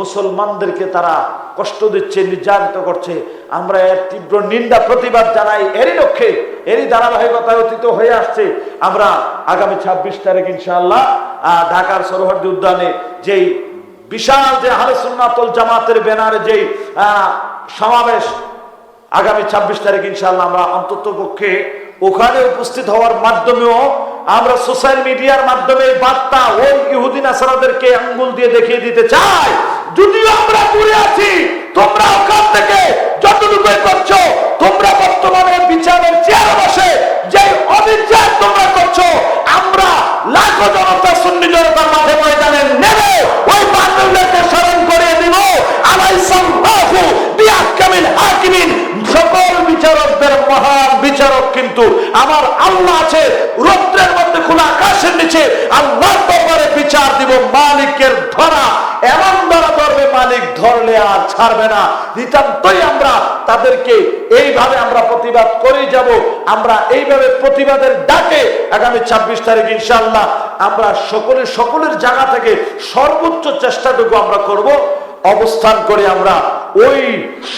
মুসলমানদেরকে তারা কষ্ট দিচ্ছে, নির্যাতিত করছে। আমরা এর তীব্র নিন্দা, প্রতিবাদ জানাই। এরই লক্ষ্যে, এরই ধারাবাহিকতায় অতীত হয়ে আসছে। আমরা আগামী ছাব্বিশ তারিখ ইনশাআল্লাহ ঢাকার সরোহরদি উদ্যানে যেই বিশাল যে আহলে জামাতের ব্যানারে যেই সমাবেশ, আগামী ছাব্বিশ তারিখ ইনশাআল্লাহ আমরা অন্তত পক্ষে ওখানে উপস্থিত হওয়ার মাধ্যমেও আমরা সোশ্যাল মিডিয়ার মাধ্যমে বার্তা ওই ইহুদিন আসারাদেরকে আঙ্গুল দিয়ে দেখিয়ে দিতে চাই। যদিও আমরা দূরে আছি, তোমরা ওখান থেকে যতটুকু করছ, তোমরা বর্তমানে বিচারের চেয়ার বসে যে অবিচার তোমরা করছ, আমরা লাখো জনতা সুন্নি জনতার মাঠে ময়দানে নেবে ওই বান্ধবদেরকে স্মরণ করিয়ে দিব। আলাইসাম বাহু বিয়াকামিল হাকিমিন। সকল বিচারকদের মহান বিচারক কিন্তু আমার আল্লাহ আছে, রৌদ্রের মধ্যে খোলা আকাশের নিচে আল্লাহ বিচার দিব মালিকের ধরা। এমন ধরা মালিক ধরলে আর ছাড়বে না। নিতান্তই আমরা তাদেরকে এইভাবে আমরা প্রতিবাদ করেই যাব। আমরা এইভাবে প্রতিবাদের ডাকে আগামী ছাব্বিশ তারিখ ইনশাআল্লাহ আমরা সকলের সকলের জায়গা থেকে সর্বোচ্চ চেষ্টাটুকু আমরা করব। অবস্থান করে আমরা ওই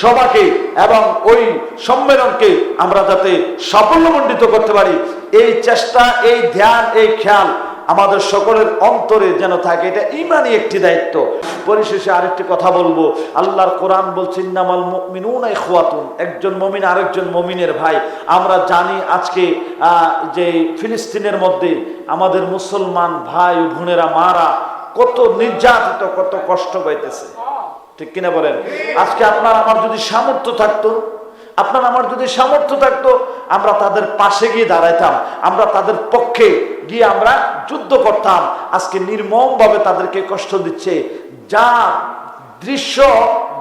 সভাকে এবং ওই সম্মেলনকে আমরা যাতে সাফল্যমণ্ডিত করতে পারি। এই চেষ্টা, এই ধ্যান, এই খেয়াল আমাদের সকলের অন্তরে যেন থাকে, এটা ইমানই একটি দায়িত্ব। পরিশেষে আরেকটি কথা বলব। আল্লাহর কোরআন বলছেন নামাল মুমিনুন খোয়াতুন একজন মমিন আরেকজন মমিনের ভাই। আমরা জানি আজকে যে ফিলিস্তিনের মধ্যে আমাদের মুসলমান ভাই বোনেরা, মারা কত নির্যাতিত, কত কষ্ট পাইতেছে। ঠিক কিনা বলেন? আজকে আপনার আমার যদি সামর্থ্য থাকতো আপনার আমার যদি সামর্থ্য থাকতো, আমরা তাদের পাশে গিয়ে দাঁড়াইতাম, আমরা তাদের পক্ষে গিয়ে আমরা যুদ্ধ করতাম। আজকে নির্মম ভাবে তাদেরকে কষ্ট দিচ্ছে। যা দৃশ্য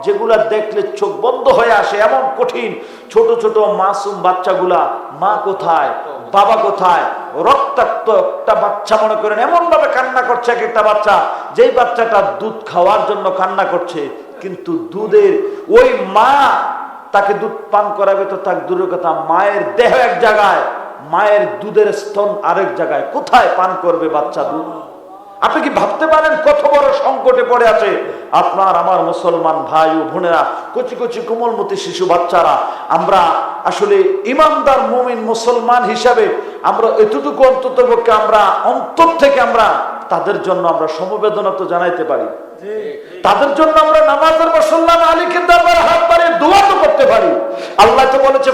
যেগুলা দেখলে চোখ বন্ধ হয়ে আসে, এমন কঠিন। ছোট ছোট মাসুম বাচ্চাগুলা, মা কোথায়, বাবা কোথায় রক্তাক্ত একটা বাচ্চা মনে করেন এমন ভাবে কান্না করছে এক একটা বাচ্চা। যেই বাচ্চাটা দুধ খাওয়ার জন্য কান্না করছে, কিন্তু দুধের ওই মা তাকে দুধ পান করাবে তো তার দূরের কথা, মায়ের দেহ এক জায়গায়, মায়ের দুধের স্তন আরেক জায়গায়, কোথায় পান করবে বাচ্চা দুধ? আপনি কি ভাবতে পারেন কত বড় সংকটে পড়ে আছে? আপনার, আমার মুসলমান ভাই ও বোনেরা, কচি কচি কোমলমতি শিশু বাচ্চারা, আমরা আসলে ইমানদার মুমিন মুসলমান হিসাবে আমরা এতটুকু অন্তত পক্ষে আমরা অন্তর থেকে আমরা তাদের জন্য আমরা সমবেদনা তো জানাইতে পারি। তাদের জন্য আমরা নামাজের মুসলমান আলীকে দরবারে হাত বাড়িয়ে দোয়া তো করতে পারি। আল্লাহ তো বলেছে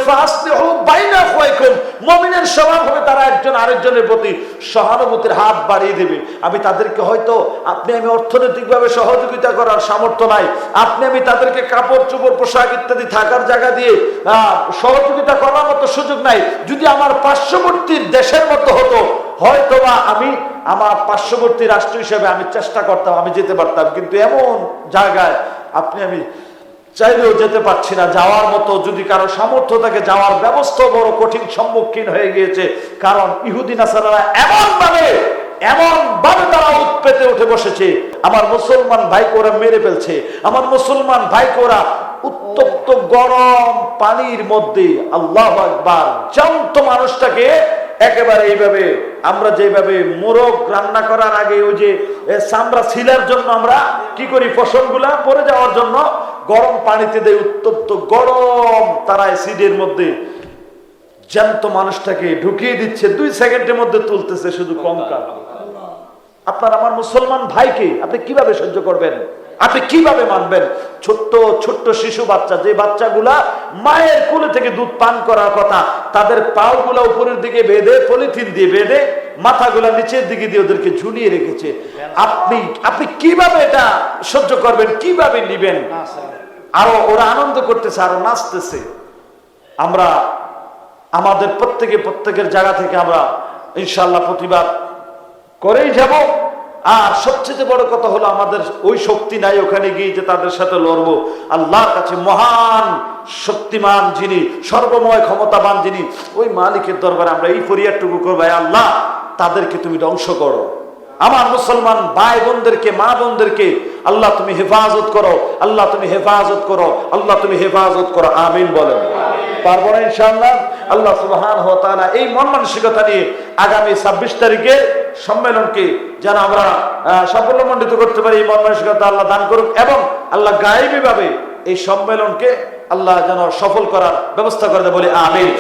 মুমিনের স্বভাব হবে তারা একজন আরেকজনের প্রতি সহানুভূতির হাত বাড়িয়ে দেবে। আমি তাদেরকে হয়তো আপনি আমি অর্থনৈতিকভাবে সহযোগিতা করার সামর্থ্য নাই। আপনি আমি তাদেরকে কাপড় চোপড় পোশাক ইত্যাদি থাকার জায়গা দিয়ে আহ, সহযোগিতা করার মতো সুযোগ নাই। যদি আমার পার্শ্ববর্তী দেশের মতো হতো হয়তোবা আমি আমার পার্শ্ববর্তী রাষ্ট্র হিসেবে আমি চেষ্টা করতাম, আমি যেতে পারতাম। কিন্তু এমন জায়গায় আপনি, আমি চাইলেও যেতে পারছি না। যাওয়ার মতো যদি কারও সামর্থ্য থাকে, যাওয়ার ব্যবস্থা বড় কঠিন সম্মুখীন হয়ে গিয়েছে। কারণ ইহুদিন আসারা এমন ভাবে এমন ভাবে তারা উৎপেতে উঠে বসেছে। আমার মুসলমান ভাইকে ওরা মেরে ফেলছে। আমার মুসলমান ভাইকে ওরা উত্তপ্ত গরম পানির মধ্যে, আল্লাহ আকবার, জ্যান্ত মানুষটাকে একেবারে এইভাবে আমরা যেভাবে মোরগ রান্না করার আগে ওই যে চামড়া ছিলার জন্য আমরা কি করি? ফসলগুলা পরে যাওয়ার জন্য গরম পানিতে দেয় উত্তপ্ত, গরম তারা অ্যাসিডের মধ্যে জ্যান্ত মানুষটাকে ঢুকিয়ে দিচ্ছে, দুই সেকেন্ডের মধ্যে তুলতেছে শুধু কঙ্কাল। আপনার আমার মুসলমান ভাইকে আপনি কীভাবে সহ্য করবেন? আপনি কীভাবে মানবেন? ছোট্ট ছোট্ট শিশু বাচ্চা যে বাচ্চাগুলা মায়ের কোলে থেকে দুধ পান করার কথা তাদের পাওগুলা উপরের দিকে বেঁধে পলিথিন দিয়ে বেঁধে মাথাগুলা নিচের দিকে দিয়ে ওদেরকে ঝুলিয়ে রেখেছে। আপনি আপনি কীভাবে এটা সহ্য করবেন? কীভাবে নিবেন? আরও ওরা আনন্দ করতেছে আরও নাচতেছে। আমরা আমাদের প্রত্যেকে প্রত্যেকের জায়গা থেকে আমরা ইনশাল্লাহ প্রতিবাদ করেই যাব। আর সবচেয়ে বড় কথা হলো আমাদের ওই শক্তি নাই ওখানে গিয়ে যে তাদের সাথে লড়বো। আল্লাহর কাছে মহান, শক্তিমান যিনি, সর্বময়, ক্ষমতাবান যিনি, ওই মালিকের দরবারে আমরা এই ফরিয়াদটুকু করব, "হে আল্লাহ, তাদেরকে তুমি ধ্বংস করো। আমার মুসলমান ভাই বোনদেরকে মা বোনদেরকে আল্লাহ তুমি হেফাজত করো, আল্লাহ তুমি হেফাজত করো, আল্লাহ তুমি হেফাজত করো, আমিন বলেন। পারব না ইনশাআল্লাহ? আল্লাহ সুবহান এই মন মানসিকতা নিয়ে আগামী ছাব্বিশ তারিখে সম্মেলনকে যেন আমরা আহ, সাফল্যমণ্ডিত করতে পারি এই মন মানসিকতা আল্লাহ দান করুক এবং আল্লাহ গায়েবীভাবে এই সম্মেলনকে আল্লাহ যেন সফল করার ব্যবস্থা করে দেয় বলে আমিন।